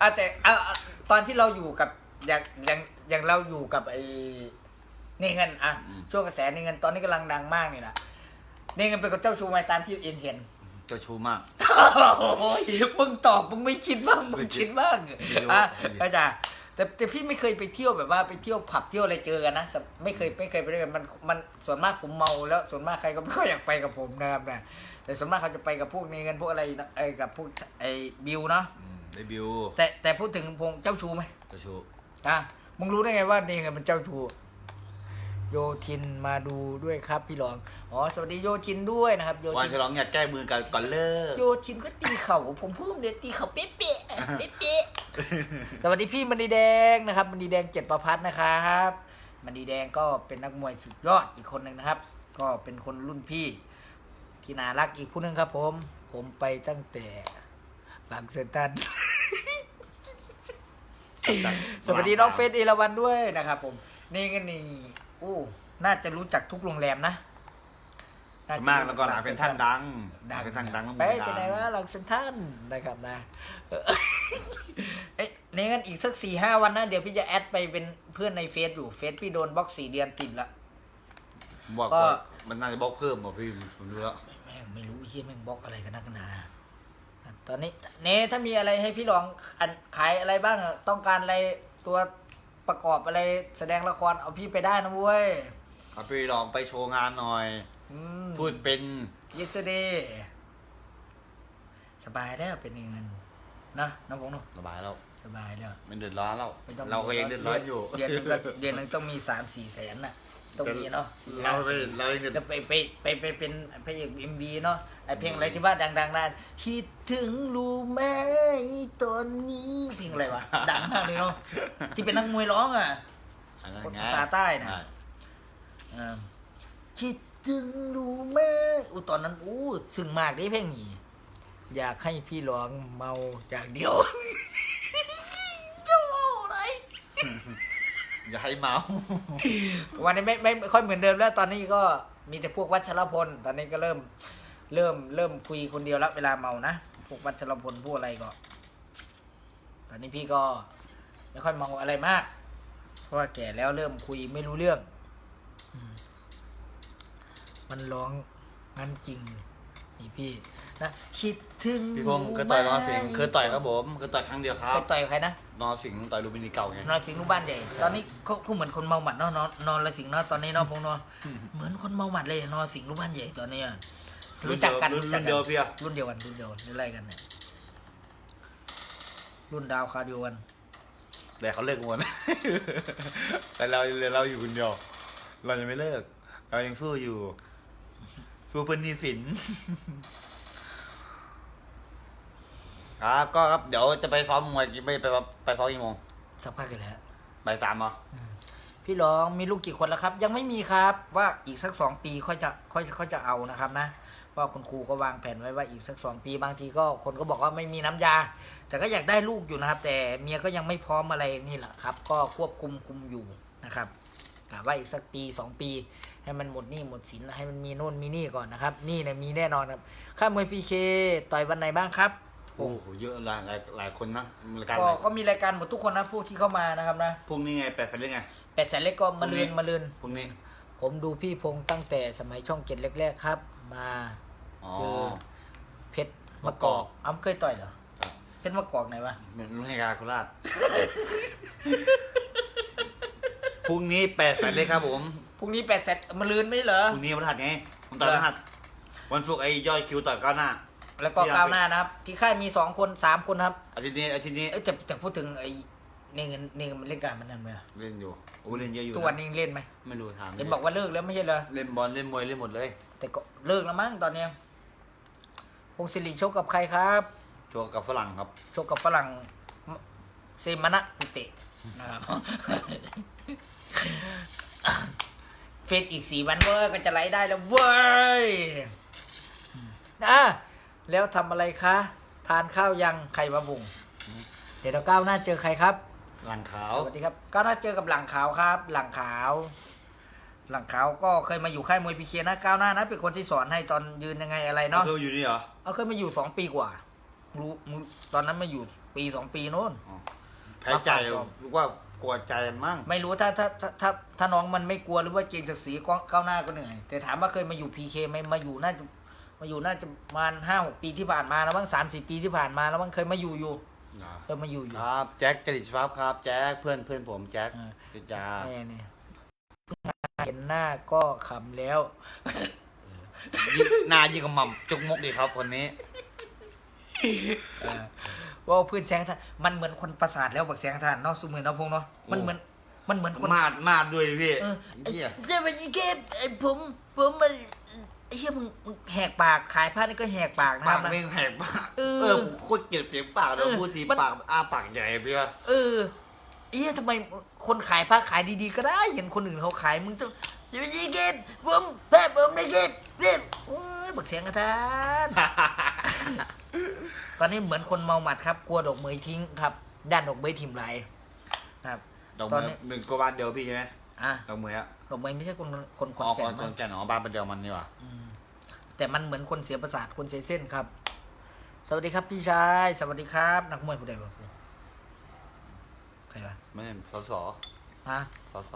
อะแต่อะอะตอนที่เราอยู่กับอย่างอย่างอย่างเราอยู่กับไอ้นี่เงินอะอืม ช่วงกระแสนี่เงินตอนนี้กำลังดังมากนี่แหละนี่เงินเป็นกับเจ้าชูไหมตามที่เอ็นเห็น เจ้าชู้มาก โอ้ยมึงตอบมึงไม่คิดบ้างมึงคิดบ้างไม่รู้อะก็จะแต่แต่พี่ไม่เคยไปเที่ยวแบบว่าไปเที่ยวผับเที่ยวอะไรเจอกันนะสไม่เคยไม่เคยไปด้วยกันมันมันส่วนมากผมเมาแล้วส่วนมากใครก็ไม่ค่อยอยากไปกับผมนะครับนะแต่ส่วนมากเขาจะไปกับพวกนี้กันพวกอะไรนะไอ้กับพวกไอ้บิวเนาะอืม ได้บิวแต่แต่พูดถึงพงเจ้าชูไหมเจ้าชู้อะมึงรู้ได้ไงว่านี่ไงมันเจ้าชู โยทินมาดูด้วยครับพี่รอง อ๋อ สวัสดีโยทินด้วยนะครับ โยวันทิน ฉลองอยากแก้มือกันก่อนเลิกโยชินก็ตีเข่าผมพูดเดี๋ยวตีเข่าเป๊ะเป๊ะเป๊ะเป๊ะสวัสดีพี่มณีแดงนะครับมณีแดงเจ็ดประพัดนะครับมณีแดงก็เป็นนักมวยสุดยอดอีกคนหนึ่งนะครับ ก็เป็นคนรุ่นพี่ ที่น่ารักอีกผู้หนึ่งครับผม ผมไปตั้งแต่ หลังเซนตันสวัสดีน้องเฟสเอราวันด้วยนะครับผม นี่ก็นี่อู้น่าจะรู้จักทุกโรงแรมนะน่ส่วนจะมากแล้วก็หลังเป็นท่านดังหดัลังงเป็นท่านดังแล้วไปมือไปไหนดังวะหลังเซนทรันนะครับนะเออเอ้ยในงั้นอีกสักสี่ห้าวันนะ เดี๋ยวพี่จะแอดไปเป็นเพื่อนในเฟซอยู่เฟซพี่โดนบล็อกสี่เดือนติดละบอกก็ว่ามันน่าจะบล็อกเพิ่มบอกพี่ผมรู้แล้วแม่งไม่รู้เฮียแม่งบล็อกอะไรกันนักหนา ตอนนี้เนถ้ามีอะไรให้พี่ลองอันขายอะไรบ้างอะต้องการอะไรตัวประกอบอะไรแสดงละครเอาพี่ไปได้นะเว้ยเอาไปลองไปโชว์งานหน่อย อืมพูดเป็น yesterday สบายแล้วเป็นยังไงนะน้องพงษ์เนอะสบายแล้วสบายแล้ว มันเดือดร้อนแล้ว ไม่ต้องเราก็ยังเดือดร้อนอยู่ เดือนหนึงก็เดือนหนึงต้องมีสามสี่แสนน่ะ ต้องมีเนาะสี่ห้เราไปแสนเรายังเดือดแล้วไปไปไปไปเป็นพระเอกเอ็มบีเนาะไอเพลงอะไรที่ว่าดังๆนั่นคิดถึงรู้ไหมตอนนี้เพลงอะไรวะดังมากเลยเนาะที่เป็นนักมวยร้องอะอันนั้นคนไงภาษาใต้น่ะช่อ่าคิดถึงรู้ไหมอู้ตอนนั้นอู้ซึ้งมากเด้เพลงนี้อยากให้พี่ร้องเมาอย่างเดียวจะเมาอะไร อย่าให้เมาวันนี้ไม่ไม่ค่อยเหมือนเดิมแล้วตอนนี้ก็มีแต่พวกวัชรพล ตอนนี้ก็เริ่มเริ่มเริ่มคุยคนเดียวแล้วเวลาเมานะพวกวัชรพลพวกอะไรก็ ตอนนี้พี่ก็ไม่ค่อยเมาอะไรมาก เพราะว่าแก่แล้วเริ่มคุยไม่รู้เรื่อง มันร้องงั้นจริงนี่พี่ นะคิดถึงพี่พงศ์เคยต่อยนอนสิงห์เคยต่อยครับผมเคยต่อยครั้งเดียวครัเคบ ยต่อยกับใครนะนอนสิงห์ต่อยลูมินีเก่าไง นอนสิงห์ลูกบ้านใหญ่ตอนนี้เขาเขาเหมือนคนเมาหมัดเนาะนอนนอนละสิงห์เนาะตอนนี้เนาะพงษ์เนาะเหมือนคนเมาหมัดเลยนอนสิงห์ลูกบ้านใหญ่ตอนเนี้ยรู้จักกันรุ่นรู้จักเดียวพี่อะ รุ่นเดียวกันรุ่นเดียวกันไล่กันเนี่ยรุ่นดาวคาร์ดิโอกัน แต่เขาเลิกหมด แต่เราเราอยู่คนเดียวเรายังไม่เลิก เรายังสู้อยู่สู้เพื่อนหนีสิน ครับก็ครับเดี๋ยวจะไปซ้อมมวยกี่ไปไปไปซ้อมกี่โมงสักพักกันแล้วไปสามเหรอพี่รองมีลูกกี่คนแล้วครับ ยังไม่มีครับ ว่าอีกสักสองปีค่อยจะค่อยค่อยจะเอานะครับนะว่าคุณครูก็วางแผนไว้ว่าอีกสักสองปีบางทีก็คนก็บอกว่าไม่มีน้ำยา แต่ก็อยากได้ลูกอยู่นะครับ แต่เมียก็ยังไม่พร้อมอะไรนี่แหละครับ ก็ควบคุมคุมอยู่นะครับกะว่าอีกสักปีสองปี ให้มันหมดหนี้หมดสินให้มันมีโน่นมีนี่ก่อนนะครับนี่เนี่ยมีแน่นอนครับค่ามวยพีเคต่อยวันไหนบ้างครับ โอ้โหเยอะหลายหลายหลายคนนะรายการก็อะไรก็มีรายการหมดทุกคนนะผู้ที่เข้ามานะครับนะพรุ่งนี้ไงแปดไฟเรื่องไง แปดแสนเล็กก็มาเลือนมาเลือนพรุ่งนี้ ผมดูพี่พงษ์ตั้งแต่สมัยช่องเจ็ดแรก ๆ ครับ มาอ๋อ เจอเพชรมะกอกอ้ำเคยต่อยเหรอครับเพชรมะกอกไหนวะเป็นรุ่นให้การโคราชพรุ่งนี้แปดแสนเลยครับผมพรุ่งนี้แปดแสนมาเลือนไม่ใช่เหรอ พรุ่งนี้วันพฤหัสไงผมต่อยวันพฤหัสวันศุกร์ไอ้ยอดคิวต่อยก้าวหน้า แล้วก็ก้าวหน้านะครับ ที่ค่ายมีสองคนสามคนครับอาทิตย์นี้อาทิตย์นี้เอ้ยแต่แต่พูดถึงไอ้นี่เงินนี่เงินมันเล่นการมันนั่นไหมอะเล่นอยู่โอ้เล่นเยอะอยู่ทุกวันนี้ยังเล่นไหมไม่รู้ถามเห็นบอกว่าเลิกแล้วไม่ใช่เหรอเล่นบอลเล่นมวยเล่นหมดเลย แต่ก็เลิกแล้วมั้งตอนเนี้ยพงศิริชกกับใครครับโชว์กับฝรั่งครับชกกับฝรั่งเซมานะกุเตะนะครับเฟซอีกสี่วันเว้ยก็จะไลฟ์ได้แล้วเว้ยนะ แล้วทำอะไรคะ ทานข้าวยังใครมาบุง เดี๋ยวเราก้าวหน้าเจอใครครับ หลังขาว สวัสดีครับก้าวหน้าเจอกับหลังขาวครับ หลังขาว หลังขาวก็เคยมาอยู่ค่ายมวยพีเคนะก้าวหน้านะเป็นคนที่สอนให้ตอนยืนยังไงอะไรเนาะเธออยู่นี่เหรอ เอาเคยมาอยู่สองปีกว่าอรู้มึงตอนนั้นมาอยู่ปีสองปีโน้นแพ้ใจมาฝากสอบหรือว่ากลัวใจมั่ง ไม่รู้ถ้าถ้าถ้าถ้าถ้าน้องมันไม่กลัวหรือว่าเกรงศักดิ์ศรีก้าวก้าวหน้าก็เหนื่อยแต่ถามว่าเคยมาอยู่พีเคไหมมาอยู่น่าจะ มาอยู่น่าจะประมาณห้าหกปีที่ผ่านมาแล้วบ้างสามสี่ปีที่ผ่านมาแล้วบ้างเคยมาอยู่อยู่เคยมาอยู่อยู่ครับแจ็คจริตชพับครับแจ็คเพื่อนเพื่อนผมแจ็คอ่าจุจาแม่เนี่ยเห็นหน้าก็ขำแล้วยิ่งหน้ายิ่งกับหม่ำจุกมกดีครับคนนี้เออว่าเพื่อนแสงทานมันเหมือนคนประสาทแล้วบักแสงทานเนาะสุมือเนาะพงเนาะมันเหมือนมันเหมือนคนมาดมาดด้วยดิพี่เออไอ้เหี้ยเจ้าเป็นยังไงไอ้ผมผมมัน ไอ้เหี้ยมึงมึงแหกปากขายผ้านี่ก็แหกปากนะคปารักบนะ แม่งแหกปากเออเออผมโคตรเกลียดเสียงปากเราเออพูดทีมัน ปากอ้าปากใหญ่พี่ว่าเออไอ้เหี้ยทำไมคนขายผ้าขายดีๆ ก็ได้ เห็นคนอื่นเขาขายมึงต้องชีวิตยี่กินผมแพ้ผมได้กินเรียบโอ้ยบักเสียงกระทาน ตอนนี้เหมือนคนเมาหมัดครับ กลัวดอกเหมยทิ้งครับ ด้านดอกเหมยทิมไหลนะครับ ดอกตอเมืนอนี้หนึ่งกว่าบ้านเดียวพี่ใช่ไหม อะดอกเมืออะดอกเหมยไม่ใช่คนคนขอ๋อนอคแก่นนคมั้นงแก่นอ๋อบ้านเป็นเดียวมันนี่หว่าอืมแต่มันเหมือนคนเสียประสาทคนเสียเส้นครับ สวัสดีครับพี่ชาย สวัสดีครับ นักมวยผู้ใดบ้างใครวะไม่ใช่สสฮะ สส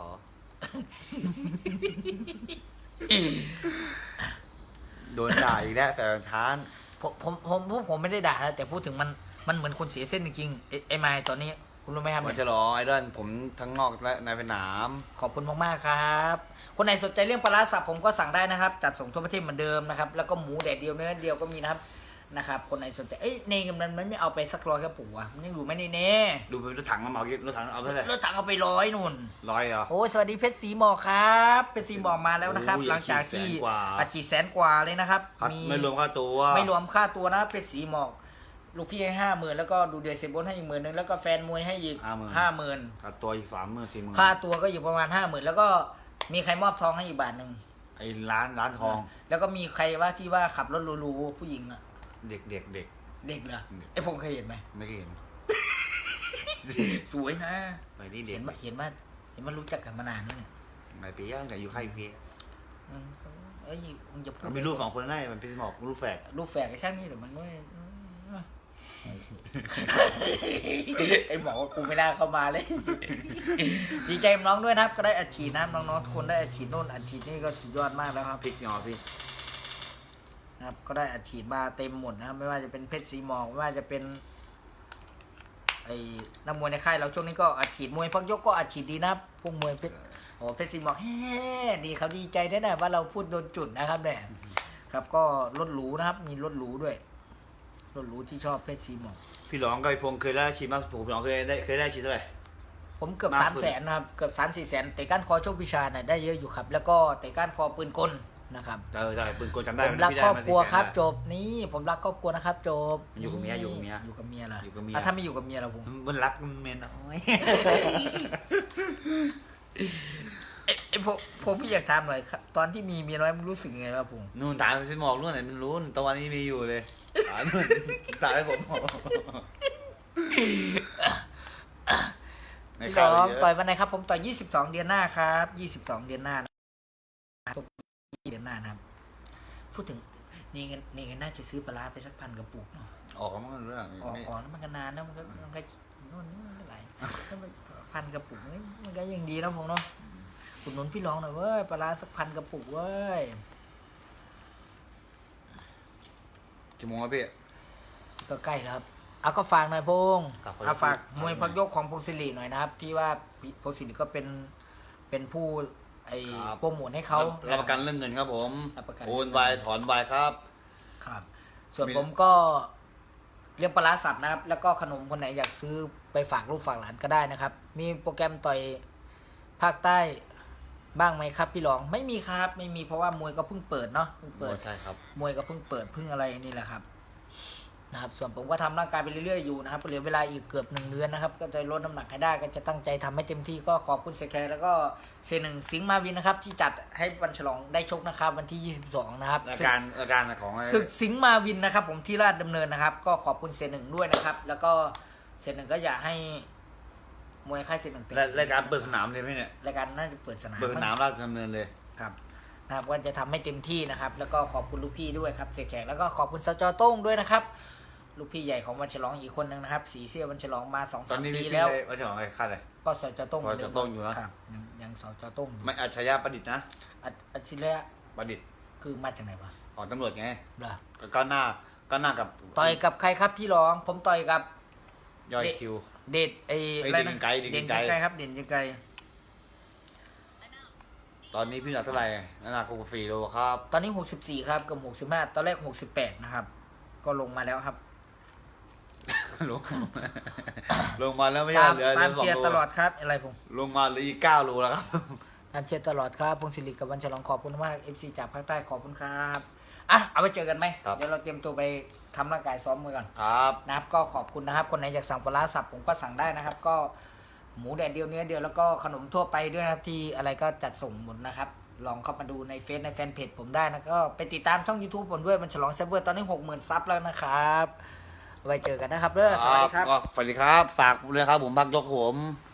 โดนด่าอีกแล้วแต่ท้าน ผมผมผมผมผมไม่ได้ด่านะแต่พูดถึงมันมันเหมือนคนเสียเส้นจริงๆไอ้ไอ้ไม้ตอนนี้ คุณรู้ไหมครับมาเนี่ยฉลองไอดอลผมทั้งนอกและในสนาม ขอบคุณมากๆครับ คนไหนสนใจเรื่องปลาร้าสับผมก็สั่งได้นะครับ จัดส่งทั่วประเทศเหมือนเดิมนะครับ แล้วก็หมูแดดเดียวเนื้อเดียวก็มีนะครับ นะครับ คนไหนสนใจ เอ้ยเนยมันมันไม่เอาไปสักร้อยกระปุกวะมันยังอยู่ไหม่ในเน่ดูเป็นรถถังมาเหมากินรถถังเอาเท่าไหร่รถถังเอาไปร้อยนุ่นร้อยเหรอ โอ้ยสวัสดีเพชรสีหมอกครับ เพชรสีหมอกมาแล้วนะครับ โอ้ยหลังจากที่ฉีดแสนกว่า อาจีดแสนกว่าเลยนะครับพัดไม่รวมค่าตัว ไม่รวมค่าตัวนะเพชรสีหมอก ลูกพี่ให้ห้าหมื่นแล้วก็ดูเดือดเซบนให้อีกหมื่นนึงแล้วก็แฟนมวยให้อีก50,000 ห้าหมื่นค่าตัวอีกสามหมื่นสี่หมื่นค่าตัวก็อยู่ประมาณห้าหมื่นแล้วก็มีใครมอบทองให้อีกบาทหนึ่งไอ้ร้านร้านทอง แล้วก็มีใครว่าที่ว่าขับรถหรูๆผู้หญิงอะเด็กเด็กเด็ก เด็กเหรอเด็ก ไอ้ผมเคยเห็นไหมไม่เคยเห็น สวยนะไปนี่เด็เห็กนว่าเห็นว่าเห็นว่ารู้จักกันมานานแล้วเนี่ยไม่ปีย่างแต่อยู่ค่ายพีอืมเอ้ยมึงจะพูดมันมีลูกสองคนได้มันเป็นหมอกลูกแฝดลูกแฝดไอ้ช่างนี่แต่มันไม่ ไอ้หมอว่ากูไม่น่าเข้ามาเลย ดีใจกับน้องด้วยนะครับ ก็ได้อัดฉีดนะครับน้องๆทุกคนได้อัดฉีดโน่นอัดฉีดนี่ก็สุดยอดมากแล้วครับ พริกหยอพริกนะครับ ก็ได้อัดฉีดมาเต็มหมดนะครับ ไม่ว่าจะเป็นเพชรสีหมอกไม่ว่าจะเป็นไอ้นักมวยในค่ายเราช่วงนี้ก็อัดฉีดมวยพักยกก็อัดฉีดดีนะครับพวกมวยเพชรโอ้เพชรสีหมอกแฮ่ดีเขาดีใจได้นะว่าเราพูดโดนจุดนะครับเนี่ยครับก็รถหรูนะครับ มีรถหรูด้วย รถหรูที่ชอบเพชรสีหมอกพี่หลองกับพี่พงษ์เคยได้ชีมากผมหลองเคยได้เคยได้ชีเท่าไหร่ ผมเกือบมากสามสุด แสนนะครับ เกือบสามสี่แสนเตะก้านคอโชคพิชาเนี่ยได้เยอะอยู่ครับ แล้วก็เตะก้านคอปืนกลนะครับ เออได้ปืนกลจำได้ผมรักพี่ได้ครอบครัวมาสี่แสนครับจบนี่ผมรักครอบครัวนะครับจบอยู่กับเมียอยู่กับเมียอยู่กับเมียเหรออยู่กับเมียะถ้าไม่อยู่กับเมียเราผมมันรักมันเมียน้อย ผมผมพี่อยากถามหน่อยครับตอนที่มีเมียน้อยมันรู้สึกยังไงวะผมนู่นตายมันเป็นหมอกนู่นไหนมันรู้ตะวันนี้มีอยู่เลยตายนู่นตายให้ผมในพี่ข่าวน้องเยอะต่อยวันไหนครับ ผมต่อย22 เดือนหน้าครับ22เดือนหน้านะครับเดือนหน้านะครับ พูดถึงนี่กันนี่กันน่าจะซื้อปลาร้าไปสักพันกระปุกเนาะ ออกมาเรื่องออกไม่ออกแล้วมันก็นานนะมันก็มันก็นู่นนี่ไม่ไหลถ้ามันพันกระปุกนี่มันก็ยังดีนะผมเนาะ อุดหนุนพี่รองหน่อยเว้ยปลาร้าสักพันกระปุกเว้ยกี่โมงแล้วพี่ก็ใกล้แล้วครับเอาก็ฝากหน่อยพงษ์ครับเอาฝากครับมวยพักยกของพงศิริหน่อยนะครับ ที่ว่าพงศิริก็เป็นเป็นผู้ไอ้ครับโปรโมทให้เขารับประกันเรื่องเงินครับผมรับประกันโอนไวถอนไวครับ ครับ ส่วนมีผมก็เลี้ยงปลาร้าสับนะครับ แล้วก็ขนมคนไหนอยากซื้อไปฝากลูกฝากหลานก็ได้นะครับ มีโปรแกรมต่อยภาคใต้ บ้างไหมครับ พี่รองไม่มีครับ ไม่มีเพราะว่ามวยก็เพิ่งเปิดเนาะเพิ่งเปิดใช่ครับมวยก็เพิ่งเปิดเพิ่งอะไรนี่แหละครับนะครับส่วนผมก็ทำร่างกายไปเรื่อยๆอยู่นะครับเหลือเวลาอีกเกือบหนึ่งเดือนนะครับ ก็จะลดน้ำหนักให้ได้ก็จะตั้งใจทำให้เต็มที่ก็ขอบคุณเซแคร์แล้วก็เซหนึ่งสิงห์มาวินนะครับ ที่จัดให้วันฉลองได้ชกนะครับ วันที่ 22 นะครับอาศึกการอาการของศึกสิงห์มาวินนะครับ ผมที่ราชดำเนินนะครับ ก็ขอบคุณเซหนึ่งด้วยนะครับ แล้วก็เซหนึ่งก็อยากให้ มวยค่ายเซหนึ่งเตะและรายการเปิดสนามเลยไหมเนี่ย รายการน่าจะเปิดสนามเปิดสนามราชดำเนินเลย ครับนะครับว่าจะทำให้เต็มที่นะครับ แล้วก็ขอบคุณลูกพี่ด้วยครับเสียแขกแล้วก็ขอบคุณสจโต้งด้วยนะครับ ลูกพี่ใหญ่ของวันฉลองอีกคนหนึ่งนะครับ สีเสื้อวันฉลองมาสองตอสานมนี้ปีพี่แล้ว ได้ว่าจะของอะไรค่าอะไร ก็สจต้งสจต้งอยู่นะ ครับยังยังสจต้งอยู่ไม่อัจฉริยะประดิษฐ์นะ อัดอัดศิระประดิษฐ์คือมาจากไหนวะของตำรวจไงเหรอก็ก้าวหน้าก้าวหน้ากับต่อยกับใครครับพี่รอง ผมต่อยกับ ย่อยคิว เดชไอ้เอ้ยอะไรเด่นะนไกลเด่นเด่นไกล ไกลครับ เด่นไกลตอนนี้พี่หนักเท่าไหร่น้ำหนักหกสี่โลครับตอนนี้หกสิบสี่ครับกับหกสิบห้าตอนแรกหกสิบแปดนะครับ ก็ลงมาแล้วครับลงลงมาแล้วไม่ใช่ตามเหลือเหลืตาอมสองเชียร์โลตลอดครับ อะไรผม ลงมาเหลืออีกเก้าโลแล้วครับ ตามเชียร์ตลอดครับพงศิริกับวันฉลองขอบคุณมากเอฟซีจากภาคใต้ขอบคุณครับ อะ เอาไปเจอกันไหม ครับ เดี๋ยวเราเตรียมตัวไป ทำร่างกายซ้อมมือก่อนครับ นะครับก็ขอบคุณนะครับ คนไหนอยากสั่งปลาร้าสับผมก็สั่งได้นะครับ ก็หมูแดดเดียวเนื้อเดียวแล้วก็ขนมทั่วไปด้วยนะครับที่อะไรก็จัดส่งหมดนะครับ ลองเข้ามาดูในเฟซในแฟนเพจผมได้นะก็ไปติดตามช่อง YouTube ผมด้วยมันฉลองเซิร์ฟเวอร์ตอนนี้หกหมื่นซับแล้วนะครับ ไว้เจอกันนะครับเด้อสวัสดีครับ ก็สวัสดีครับ ฝากเลยครับผมพักยกผมค